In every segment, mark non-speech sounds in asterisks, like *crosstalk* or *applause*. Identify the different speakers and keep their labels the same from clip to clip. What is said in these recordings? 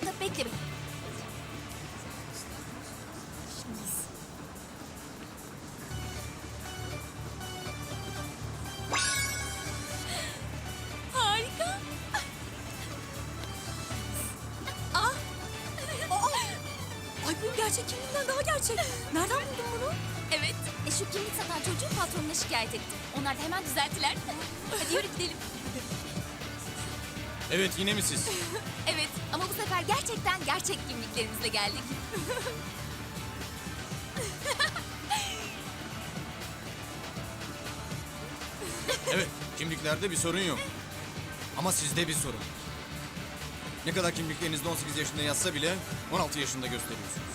Speaker 1: Burada bekle beni. Ah. Ay bu gerçek kimliğinden daha gerçek. Nereden buldun bunu? Evet. E şu kimlik satan çocuğun patronuna şikayet ettim. Onlar da hemen düzelttiler. Hadi yürü gidelim.
Speaker 2: Evet yine mi siz? *laughs*
Speaker 1: Evet ama bu sefer gerçekten gerçek kimliklerimizle geldik. *laughs*
Speaker 2: Evet kimliklerde bir sorun yok. Ama sizde bir sorun. Ne kadar kimliklerinizde 18 yaşında yazsa bile 16 yaşında gösteriyorsunuz.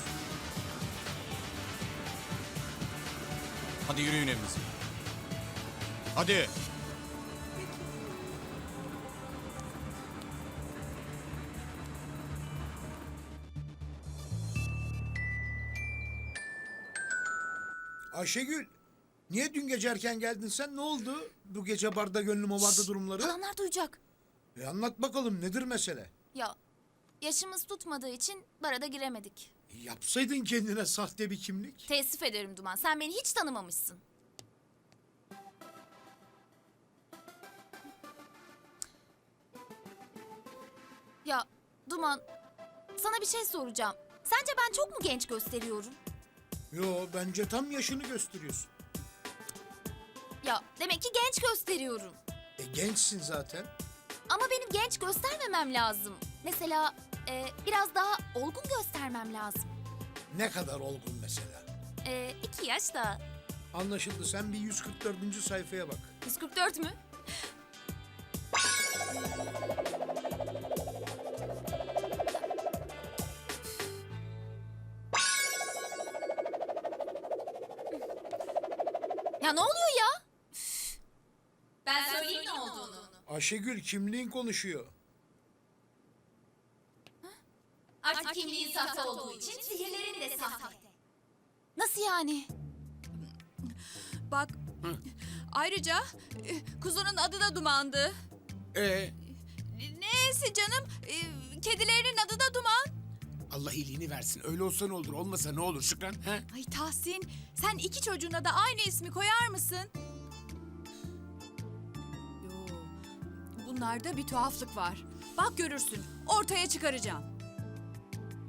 Speaker 2: Hadi yürüyün evinize. Hadi.
Speaker 3: Ayşegül, niye dün gece erken geldin sen? Ne oldu? Bu gece barda gönlüm o barda durumları.
Speaker 1: Halamlar duyacak.
Speaker 3: E anlat bakalım nedir mesele?
Speaker 1: Ya yaşımız tutmadığı için barada giremedik.
Speaker 3: E, yapsaydın kendine sahte bir kimlik.
Speaker 1: Teessüf ederim Duman. Sen beni hiç tanımamışsın. Ya Duman, sana bir şey soracağım. Sence ben çok mu genç gösteriyorum?
Speaker 3: Yo bence tam yaşını gösteriyorsun.
Speaker 1: Ya demek ki genç gösteriyorum.
Speaker 3: E gençsin zaten.
Speaker 1: Ama benim genç göstermemem lazım. Mesela e, biraz daha olgun göstermem lazım.
Speaker 3: Ne kadar olgun mesela.
Speaker 1: E, iki yaş da.
Speaker 3: Anlaşıldı sen bir 144. sayfaya bak.
Speaker 1: 144 mü? Ya ne oluyor ya? Üf. Ben söyleyeyim ne olduğunu.
Speaker 3: Ayşegül kimliğin konuşuyor.
Speaker 1: Artık kimliğin sahte olduğu için sihirlerin de sahte. Nasıl yani?
Speaker 4: Bak. Ayrıca e, kuzunun adı da Duman'dı.
Speaker 5: Ee,
Speaker 4: Neyse canım, e, kedilerinin adı da Duman.
Speaker 5: Allah iyiliğini versin. Öyle olsa ne olur, olmasa ne olur Şükran? Ha?
Speaker 4: Ay Tahsin, sen iki çocuğuna da aynı ismi koyar mısın? Yo, bunlarda bir tuhaflık var. Bak görürsün, ortaya çıkaracağım.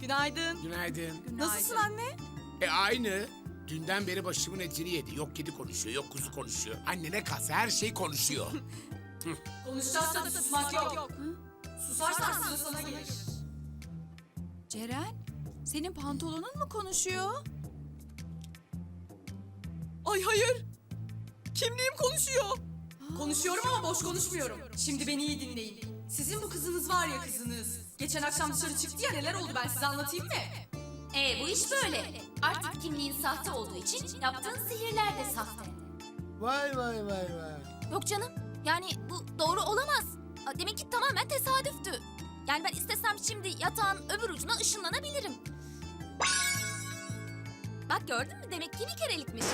Speaker 4: Günaydın.
Speaker 5: Günaydın.
Speaker 4: Nasılsın anne?
Speaker 5: E aynı. Dünden beri başımın etini yedi. Yok kedi konuşuyor, yok kuzu konuşuyor. Annene kalsa her şey konuşuyor. *laughs*
Speaker 6: Konuşacaksa da susmak yok. Susarsan sıra sana gelir.
Speaker 4: Ceren, senin pantolonun mu konuşuyor?
Speaker 6: Ay hayır. Kimliğim konuşuyor. Konuşuyorum ama boş konuşmuyorum. Şimdi beni iyi dinleyin. Sizin bu kızınız var ya kızınız. Geçen akşam dışarı çıktı ya neler oldu ben size anlatayım mı?
Speaker 1: E bu iş böyle. Artık kimliğin sahte olduğu için yaptığın sihirler de sahte.
Speaker 3: Vay vay vay vay.
Speaker 1: Yok canım. Yani bu doğru olamaz. Demek ki tamamen tesadüftü. Yani ben istesem şimdi yatağın öbür ucuna ışınlanabilirim. Bak gördün mü? Demek ki bir kerelikmiş.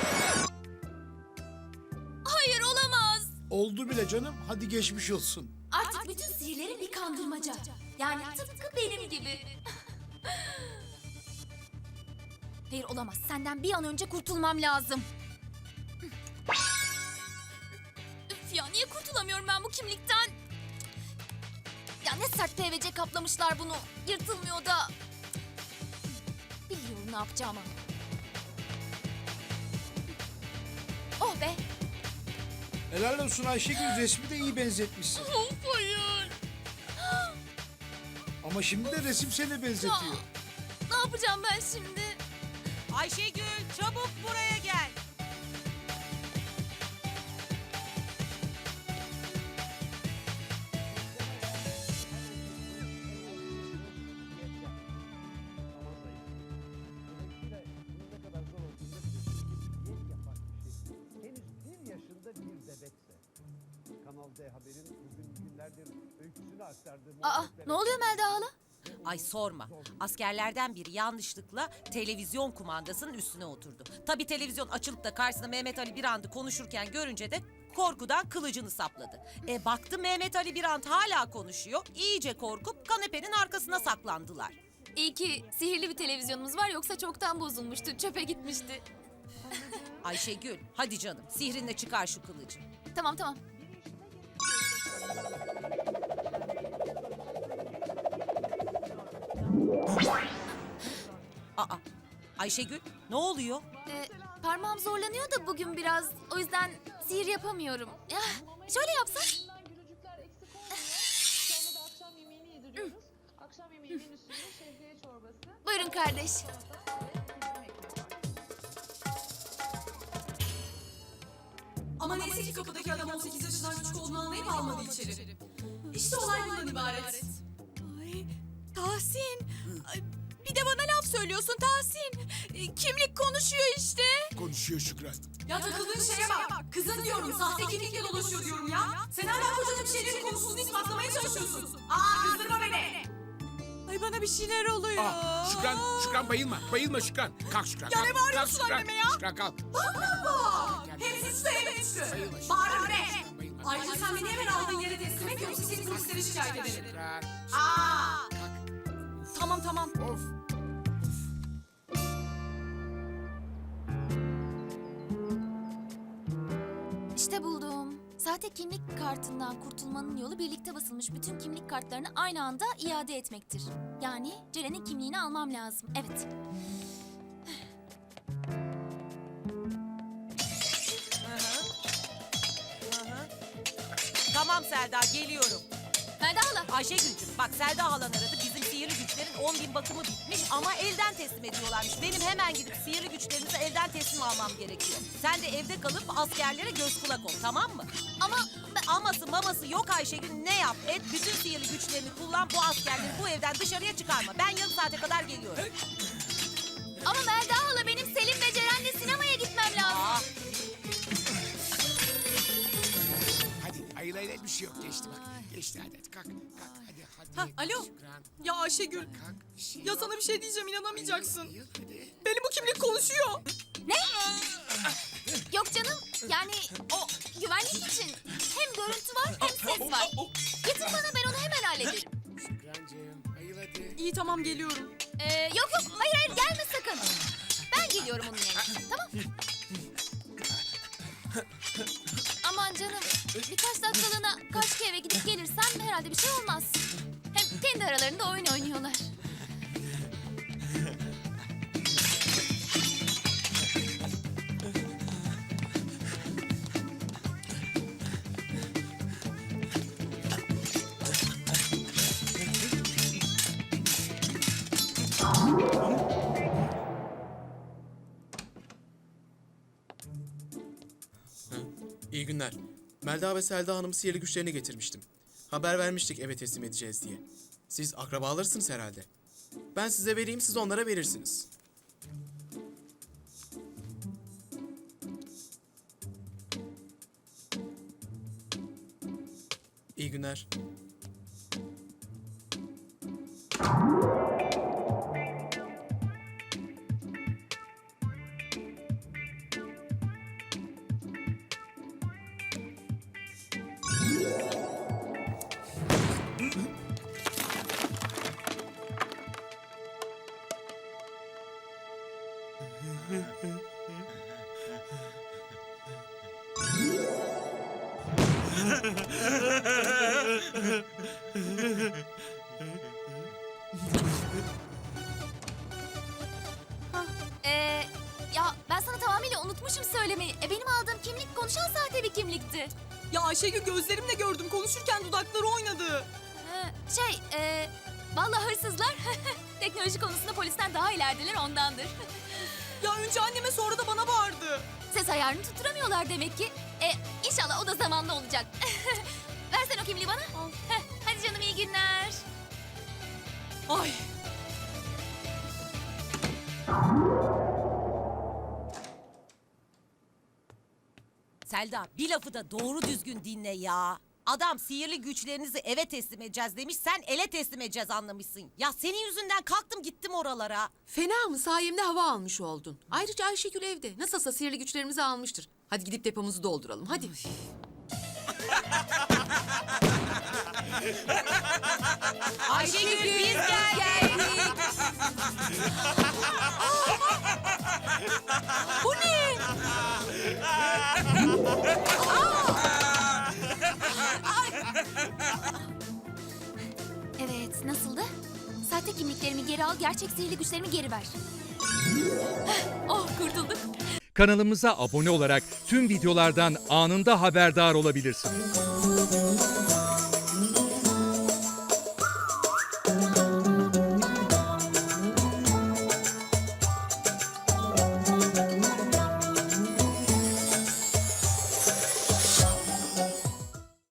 Speaker 1: Hayır olamaz.
Speaker 3: Oldu bile canım. Hadi geçmiş olsun.
Speaker 1: Artık bütün sihirlerin bir kandırmaca. Yani tıpkı benim gibi. Hayır olamaz. Senden bir an önce kurtulmam lazım. Üf ya niye kurtulamıyorum ben bu kimlikten? Ya ne sert PVC kaplamışlar bunu. Yırtılmıyor da. Biliyorum ne yapacağımı. Oh be.
Speaker 3: Helal olsun Ayşegül resmi de iyi benzetmişsin. *laughs*
Speaker 1: Of hayır.
Speaker 3: Ama şimdi de resim seni benzetiyor.
Speaker 1: Ne yapacağım ben şimdi?
Speaker 6: Ayşegül
Speaker 7: D Haber'in bugün günlerdir öyküsünü aktardığı...
Speaker 1: Aa ne oluyor Melda hala?
Speaker 8: Ay sorma. Askerlerden biri yanlışlıkla televizyon kumandasının üstüne oturdu. Tabii televizyon açılıp da karşısında Mehmet Ali bir anda konuşurken görünce de korkudan kılıcını sapladı. E baktı Mehmet Ali Birant hala konuşuyor. İyice korkup kanepenin arkasına saklandılar.
Speaker 1: İyi ki sihirli bir televizyonumuz var yoksa çoktan bozulmuştu. Çöpe gitmişti.
Speaker 8: Ayşegül hadi canım sihrinle çıkar şu kılıcı.
Speaker 1: Tamam tamam.
Speaker 8: Aa Ayşegül ne oluyor?
Speaker 1: Ee, parmağım zorlanıyor da bugün biraz. O yüzden sihir yapamıyorum. Ya, şöyle yapsam.
Speaker 9: Gülücükler eksik
Speaker 6: Ama neyse ki kapıdaki adam 18 yaşından küçük olduğunu anlayıp almadı içeri. İşte olay bundan ibaret.
Speaker 4: Ay, Tahsin. Ay, Bir de bana laf söylüyorsun Tahsin. E, Kimlik konuşuyor işte.
Speaker 5: Konuşuyor Şükran.
Speaker 6: Ya takıldığın şeye bak. Kızın diyorum sahte kimlikle dolaşıyor diyorum ya. Sen hala kocacığım şeylerin konusunu ispatlamaya çalışıyorsun. Aa kızdırma beni.
Speaker 4: Ay bana bir şeyler oluyor.
Speaker 5: Ah, Şükran, Şükran bayılma. Bayılma Şükran. Kalk Şükran.
Speaker 4: Ya
Speaker 5: kalk.
Speaker 4: ne bağırıyorsun
Speaker 5: Kalk Şükran.
Speaker 4: anneme ya?
Speaker 5: Şükran kalk.
Speaker 6: Aa, hem suçlu hem suçlu. Bağırın be.
Speaker 5: Bayılma.
Speaker 6: Ayrıca sen beni hemen aldığın yere teslim et yoksa seni polislere şikayet ederim.
Speaker 5: Şükran.
Speaker 6: Aa. Tamam tamam.
Speaker 5: Of.
Speaker 1: İşte buldum. Sahte kimlik kartından kurtulmanın yolu birlikte basılmış bütün kimlik kartlarını aynı anda iade etmektir. Yani Ceren'in kimliğini almam lazım. Evet.
Speaker 8: Tamam Selda geliyorum.
Speaker 1: Melda hala.
Speaker 8: Ayşegül'cüm bak Selda halan aradı. Sihirli güçlerin 10 bin bakımı bitmiş ama elden teslim ediyorlarmış. Benim hemen gidip sihirli güçlerinizi elden teslim almam gerekiyor. Sen de evde kalıp askerlere göz kulak ol tamam mı?
Speaker 1: Ama
Speaker 8: Aması maması yok Ayşegül ne yap et bütün sihirli güçlerini kullan bu askerleri bu evden dışarıya çıkarma. Ben yarım saate kadar geliyorum.
Speaker 1: ama Melda hala benim Selim ve Ceren'le sinemaya
Speaker 5: Ayıl bir şey yok. Geçti bak. Geçti hadi. hadi. Kalk. Kalk. Hadi hadi.
Speaker 6: Ha, alo.
Speaker 5: Şükran.
Speaker 6: Ya Ayşegül.
Speaker 5: Kalk. Bir şey
Speaker 6: Ya
Speaker 5: yok.
Speaker 6: sana bir şey diyeceğim inanamayacaksın.
Speaker 5: Ayıl, hadi.
Speaker 6: Benim bu kimlik konuşuyor.
Speaker 1: Yok canım. Yani o güvenlik için hem görüntü var hem ses var. Getir bana ben onu hemen hallederim.
Speaker 5: Şükrancığım ayıl hadi.
Speaker 6: İyi tamam geliyorum.
Speaker 1: Ee, yok yok hayır hayır gelme sakın. Ben geliyorum onun yerine. Tamam. Aman canım birkaç dakikalığına karşı eve gidip gelirsem herhalde bir şey olmaz. Hem kendi aralarında oyun oynuyorlar.
Speaker 10: Günler. Melda ve Selda Hanım sihirli güçlerini getirmiştim. Haber vermiştik eve teslim edeceğiz diye. Siz akrabalarısınız herhalde. Ben size vereyim, siz onlara verirsiniz. İyi günler.
Speaker 1: Unutmuşum söylemeyi. E, benim aldığım kimlik konuşan sahte bir kimlikti.
Speaker 6: Ya Ayşegül gözlerimle gördüm konuşurken dudakları oynadı.
Speaker 1: Ee, şey, e, vallahi hırsızlar *laughs* teknoloji konusunda polisten daha ilerideler ondandır.
Speaker 6: Ya önce anneme sonra da bana bağırdı.
Speaker 1: Ses ayarını tutturamıyorlar demek ki. E, inşallah o da zamanla olacak. *laughs* Versen o kimliği bana. Heh, hadi canım iyi günler.
Speaker 6: Ay.
Speaker 8: Selda bir lafı da doğru düzgün dinle ya. Adam sihirli güçlerinizi eve teslim edeceğiz demiş. Sen ele teslim edeceğiz anlamışsın. Ya senin yüzünden kalktım gittim oralara.
Speaker 11: Fena mı? Sayemde hava almış oldun. Ayrıca Ayşegül evde. Nasılsa sihirli güçlerimizi almıştır. Hadi gidip depomuzu dolduralım. Hadi. *laughs*
Speaker 8: Ayşegül biz geldik. *laughs*
Speaker 1: Evet, nasıldı? Sahte kimliklerimi geri al, gerçek sihirli güçlerimi geri ver. Oh, kurtulduk.
Speaker 12: Kanalımıza abone olarak tüm videolardan anında haberdar olabilirsiniz.